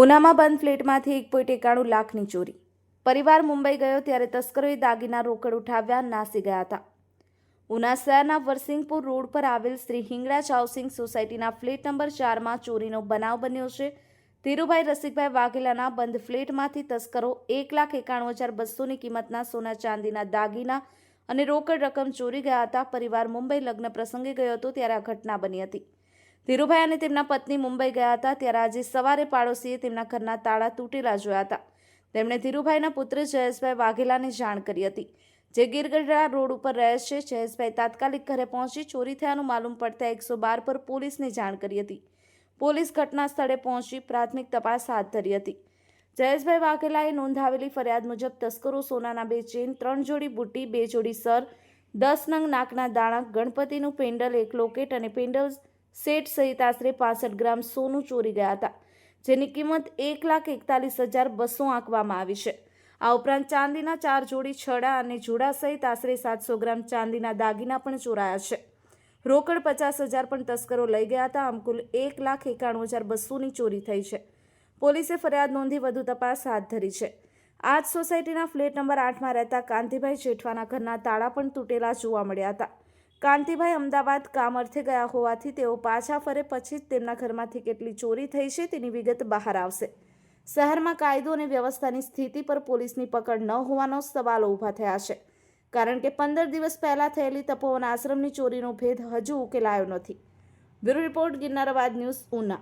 ઉનામાં બંધ ફ્લેટમાંથી એક પોઈન્ટ એકાણું લાખની ચોરી. પરિવાર મુંબઈ ગયો ત્યારે તસ્કરોએ દાગીના રોકડ ઉઠાવ્યા, નાસી ગયા હતા. ઉના શહેરના વરસિંગપુર રોડ પર આવેલ શ્રી હિંગળાજ હાઉસિંગ સોસાયટીના ફ્લેટ નંબર ચારમાં ચોરીનો બનાવ બન્યો છે. ધીરુભાઈ રસિકભાઈ વાઘેલાના બંધ ફ્લેટમાંથી તસ્કરો એક લાખ એકાણું હજાર બસોની કિંમતના સોના ચાંદીના દાગીના અને રોકડ રકમ ચોરી ગયા હતા. પરિવાર મુંબઈ લગ્ન પ્રસંગે ગયો હતો ત્યારે આ ઘટના બની હતી. ધીરુભાઈ અને તેમના પત્ની મુંબઈ ગયા હતા, ત્યારે આજે સવારે પાડોશીએ તેમના ઘરના તાળા તૂટેલા જોયા હતા. તેમણે ધીરુભાઈના પુત્ર જયેશભાઈ વાઘેલાને જાણ કરી હતી. જે ગીરગઢડા રોડ ઉપર રહે છે, જયેશભાઈ તાત્કાલિક ઘરે પહોંચી ચોરી થયાનું માલુમ પડતા એકસો બાર પર પોલીસને જાણ કરી હતી. પોલીસ ઘટના સ્થળે પહોંચી પ્રાથમિક તપાસ હાથ ધરી હતી. જયેશભાઈ વાઘેલાએ નોંધાવેલી ફરિયાદ મુજબ તસ્કરો સોનાના બે ચેન, ત્રણ જોડી બુટ્ટી, બે જોડી સર, દસ નંગ નાકના દાણા, ગણપતિનું પેન્ડલ એક લોકેટ અને પેન્ડલ સેટ સહિત આશરે પાસઠ ગ્રામ સોનું ચોરી ગયા હતા, જેની કિંમત એક લાખ એકતાલીસ હજાર બસો આંકવામાં આવી છે. આ ઉપરાંત ચાંદીના ચાર જોડી છડા અને જોડા સહિત આશરે સાતસો ગ્રામ ચાંદીના દાગીના પણ ચોરાયા છે. રોકડ પચાસ હજાર પણ તસ્કરો લઈ ગયા હતા, આમ કુલ એક લાખ એકાણું હજાર બસોની ચોરી થઈ છે. પોલીસે ફરિયાદ નોંધી વધુ તપાસ હાથ ધરી છે. આ જ સોસાયટીના ફ્લેટ નંબર આઠમાં રહેતા કાંતિભાઈ જેઠવાના ઘરના તાળા પણ તૂટેલા જોવા મળ્યા હતા. કાંતિભાઈ અમદાવાદ કામ અર્થે ગયા હોવાથી તેઓ પાછા ફરે પછી જ તેમના ઘરમાંથી કેટલી ચોરી થઈ છે તેની વિગત બહાર આવશે. શહેરમાં કાયદો અને વ્યવસ્થાની સ્થિતિ પર પોલીસની પકડ ન હોવાનો સવાલો ઊભા થયા છે. કારણ કે પંદર દિવસ પહેલાં થયેલી તપોવન આશ્રમની ચોરીનો ભેદ હજુ ઉકેલાયો નથી. Bureau report Girnarabad news Una.